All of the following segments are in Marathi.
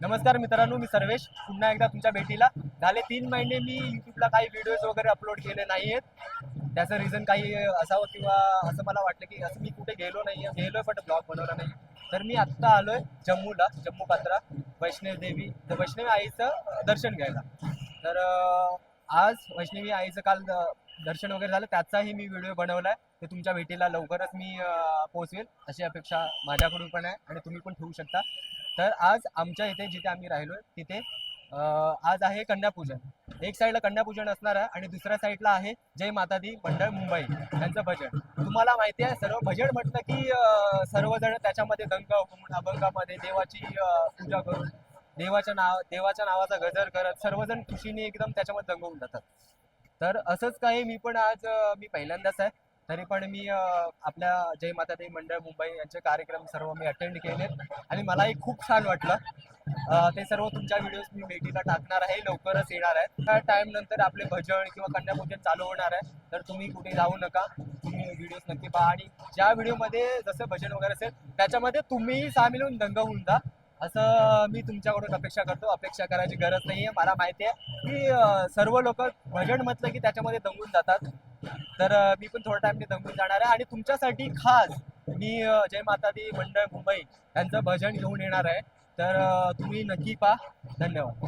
नमस्कार मित्रांनो मी सर्वेश. पुन्हा एकदा तुमच्या भेटीला. झाले तीन महिने मी युट्यूबला काही व्हिडिओज वगैरे अपलोड केले नाही आहेत त्याचं रिझन काही असावं किंवा असं मला वाटलं की असं मी कुठे गेलो नाही आहे गेलोय बट ब्लॉग बनवला नाही तर मी आत्ता आलोय जम्मूला जम्मू पात्रा वैष्णव देवी. तर वैष्णवी आईचं दर्शन घ्यायला. तर आज वैष्णवी आईचं काल दर्शन वगैरे झालं. त्याचाही मी व्हिडिओ बनवलाय. ते तुमच्या भेटीला लवकरच मी पोहोचवेल. अशी अपेक्षा माझ्याकडून पण आहे आणि तुम्ही पण ठेवू शकता. तर आज आमच्या इथे जिथे आम्ही राहिलोय तिथे आज आहे कन्यापूजन. एक साईडला कन्यापूजन असणार आहे आणि दुसऱ्या साईडला आहे जय माता दी मंडळ मुंबई. यांचं भजन. तुम्हाला माहिती आहे सर्व भजन म्हटलं की सर्वजण त्याच्यामध्ये दंग अभंगामध्ये देवाची पूजा करून देवाच्या नाव देवाच्या नावाचा गजर करत सर्वजण खुशीने एकदम त्याच्यामध्ये दंग होऊन जातात. तर असंच काही मी पण आज मी पहिल्यांदाच आहे. तरी पण मी आपल्या जय माता दी मंडळ मुंबई यांचे कार्यक्रम सर्व मी अटेंड केलेत. आणि मलाही खूप छान वाटलं. ते सर्व तुमच्या व्हिडिओज मी भेटीला टाकणार आहे. लवकरच येणार आहे त्या टाइम नंतर आपले भजन किंवा कन्यापूजन चालू होणार आहे. तर तुम्ही कुठे जाऊ नका. तुम्ही व्हिडिओज नक्की पहा. आणि ज्या व्हिडिओमध्ये जसं भजन वगैरे असेल त्याच्यामध्ये तुम्हीही सामील होऊन दंग होऊन जा. असं मी तुमच्याकडून अपेक्षा करतो. अपेक्षा करायची गरज नाही आहे मला माहिती आहे की सर्व लोक भजन म्हटलं की त्याच्यामध्ये दंगून जातात. तर मी पण थोड्या टाइमने दंगून जाणार आहे. आणि तुमच्यासाठी खास मी जय माता दी मंडळ मुंबई यांचं भजन घेऊन येणार आहे. तर तुम्ही नक्की पा धन्यवाद.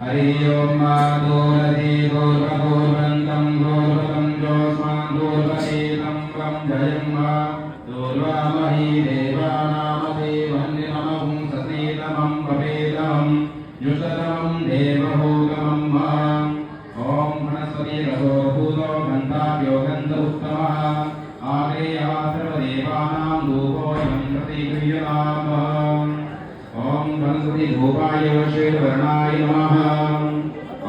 हरि ओम गोरधि गोर्वगोर्वन्तं गोर्वतं जोस्मान् गोर्वतीतं तं जयं वा दूर्वामहि वनस्पति धूपाय श्रीवर्णाय नमः।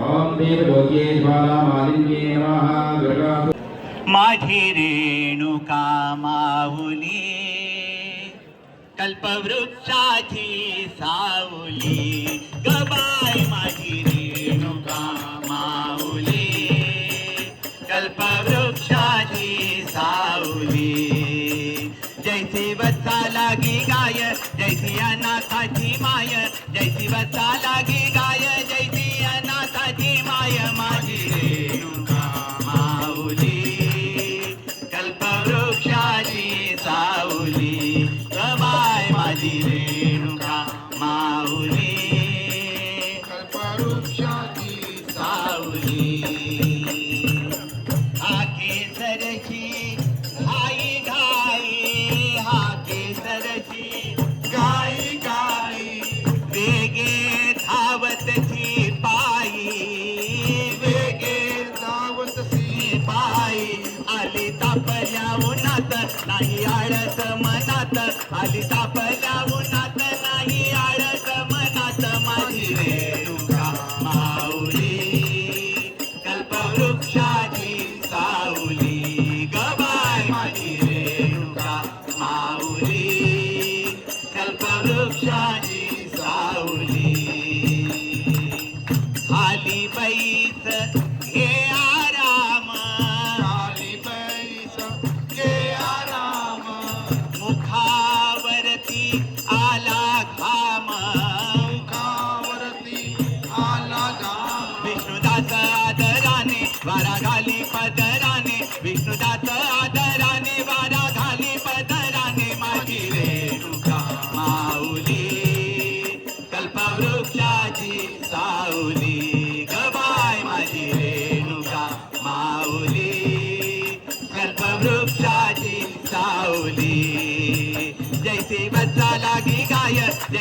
ॐ देवलोके ज्वालामालिन्ये नमः। दुर्गा माझी रेणुका माऊली कल्पवृक्षाची सावली लागी गाय. जय सिया नाथाची माय. जय वत्सा लागी गाय. जय सिया नाथाची माय माय. आळस मनात. आली तापल्या उन्हात नाही आळस.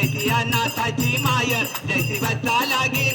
जय जैसी अनाथाची माय जैसी बच्चा लागी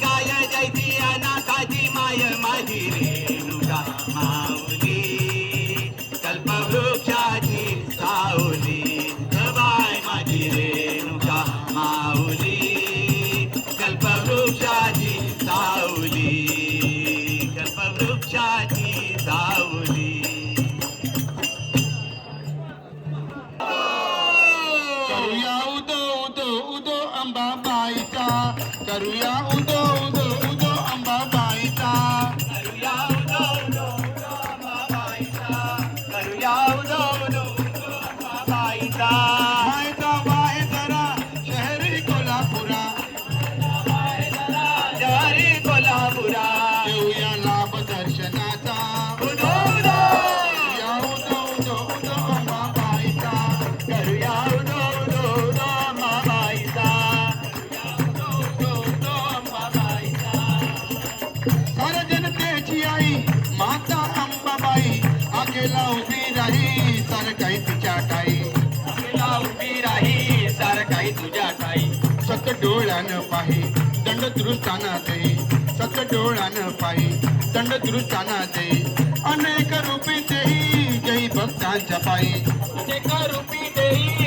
केला उभी राही सार काही तुझ्या ठाई. राखेला उभी राही सार काही तुझ्या ठाई. सत डोळ्यानं पाही दंड दृष्टाना देई. सत डोळ्यानं पाही दंड दृष्टाना देई. अनेक रूपी देई जय भक्तांच्या पायी. अनेक रूपी देई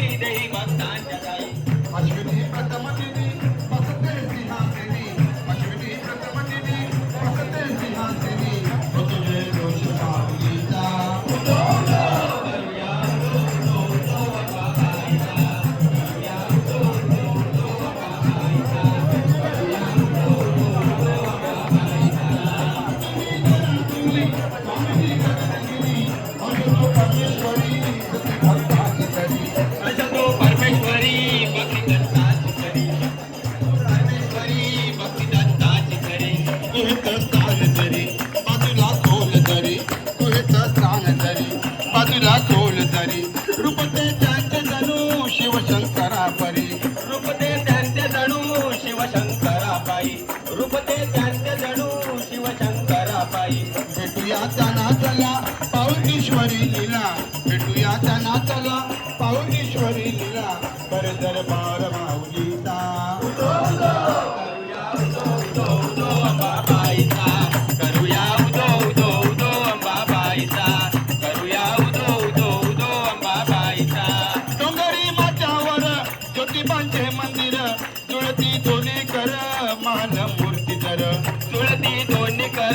जाते जाते ज्योतिबांचे मंदिर तुळती दोन्ही कर मान मूर्ती तर तुळती दोन्ही कर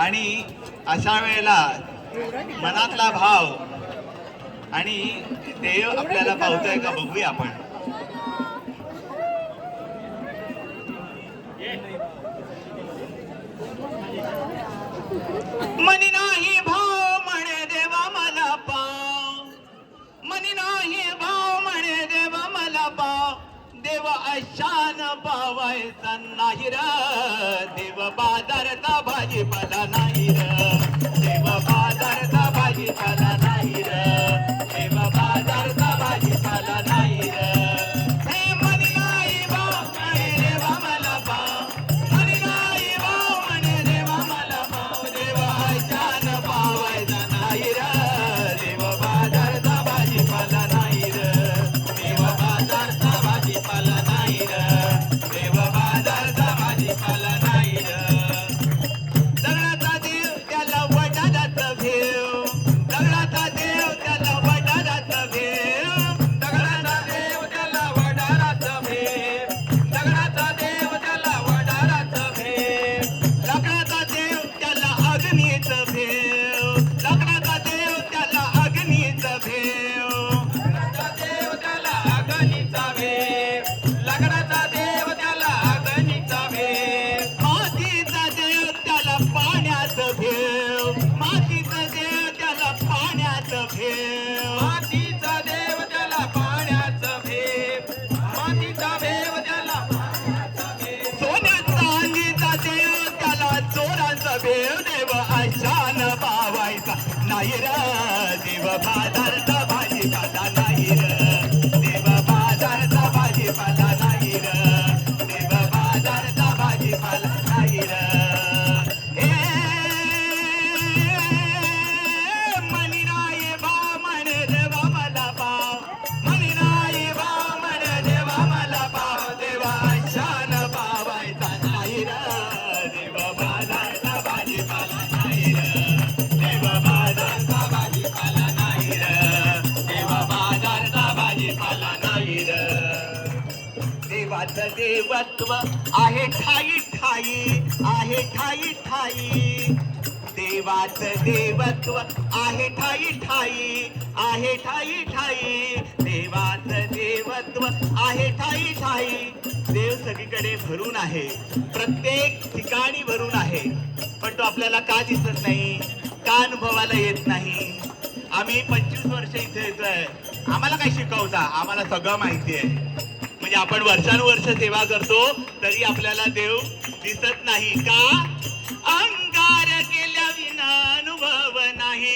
आणि अशा वेळेला मनातला भाव आणि देव आपल्याला पावतोय का बघूया आपण. शान पावायचा नाही र देव बाजारचा भाजीपाला नाही. ನಾಯರ ಜೀವ ಬಾಧಾರ್ಥ तत्व आहे ठाई ठाई आहे ठाई ठाई. देवाच देवत्व आहे ठाई ठाई आहे ठाई ठाई. देवाच देवत्व आहे ठाई ठाई. देव सगळीकडे भरून आहे प्रत्येक ठिकाणी भरून आहे. पण तो आपल्याला का दिसत नाही? का अनुभवाला येत नाही? आम्ही पंचवीस वर्ष इथे येतोय. आम्हाला काय शिकवता? आम्हाला सगळं माहिती आहे. म्हणजे आपण वर्षानुवर्ष सेवा करतो तरी आपल्याला देव दिसत नाही का? अंगार केल्या विना अनुभव नाही.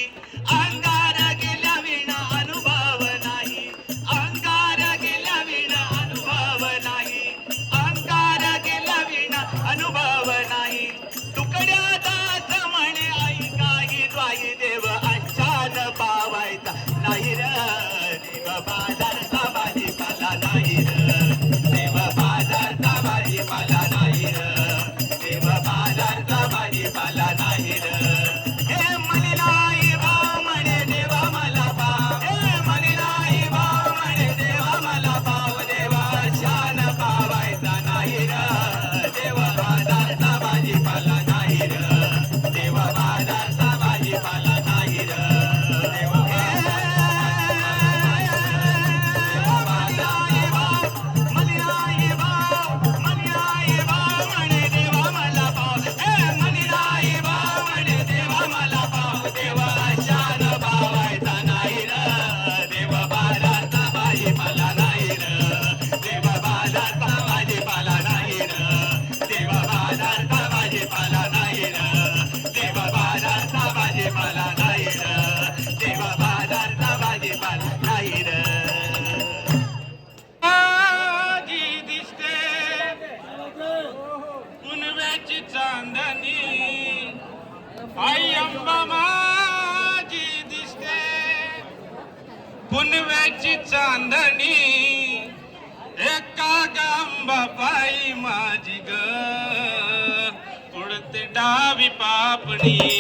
நீ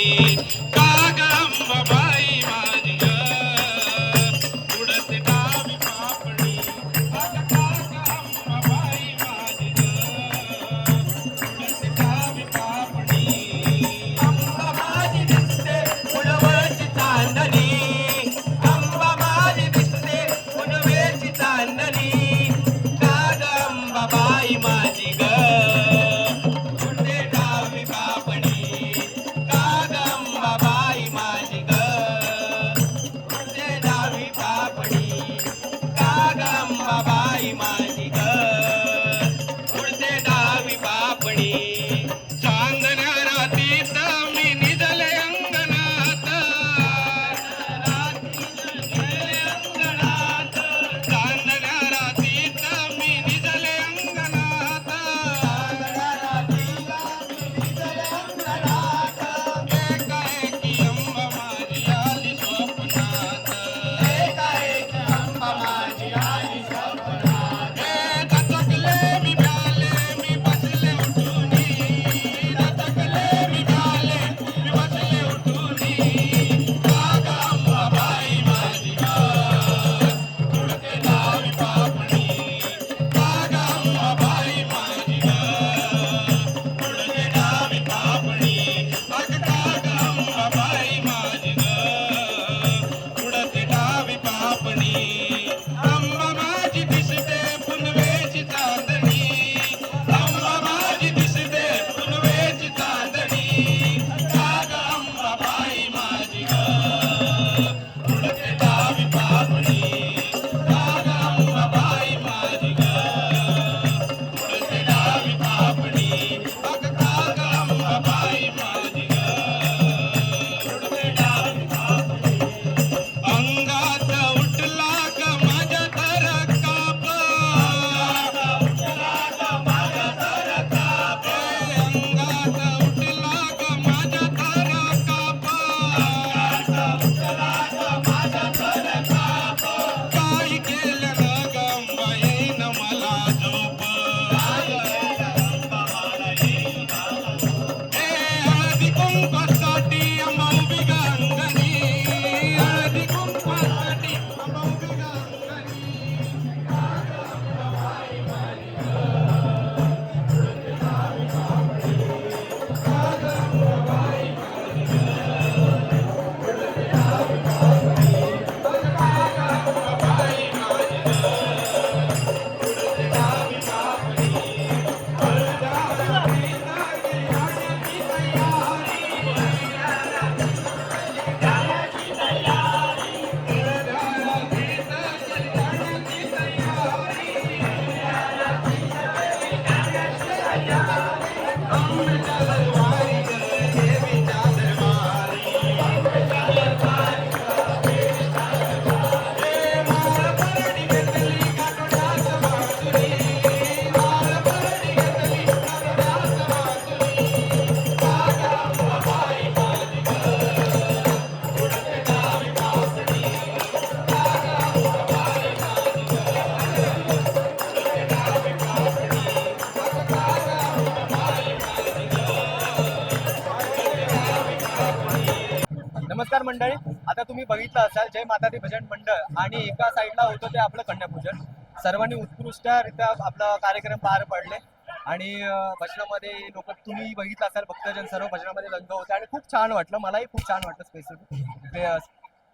तुम्ही बघितलं असाल जय माता दी भजन मंडळ आणि एका साईडला होतं ते आपलं कन्यापूजन सर्वांनी उत्कृष्टरित्या आपला कार्यक्रम पार पडले. आणि भजनामध्ये लोक तुम्ही बघितलं असाल भक्तजन सर्व भजनामध्ये रंग होते आणि खूप छान वाटलं. मलाही खूप छान वाटलं स्पेसिफिक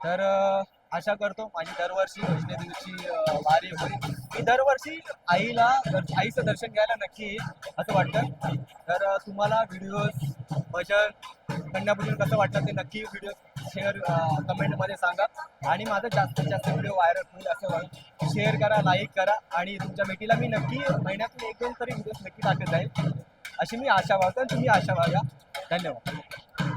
तर आशा करतो माझी दरवर्षी वैष्णोदेवीची वारी होईल. मी दरवर्षी आईला आईचं दर्शन घ्यायला नक्की येईल असं वाटतं. तर तुम्हाला व्हिडिओज भजन कन्यापूजन कसं वाटलं ते नक्की व्हिडिओ शेअर कमेंटमध्ये uh, सांगा. आणि माझा जास्तीत जास्त व्हिडिओ व्हायरल होईल असं वाटतं शेअर करा लाईक करा. आणि तुमच्या भेटीला मी नक्की महिन्यातून एक दोन तरी व्हिडिओज नक्की टाकत जाईल. अशी मी आशा बाळगतो आणि तुम्ही आशा बाळगा. धन्यवाद.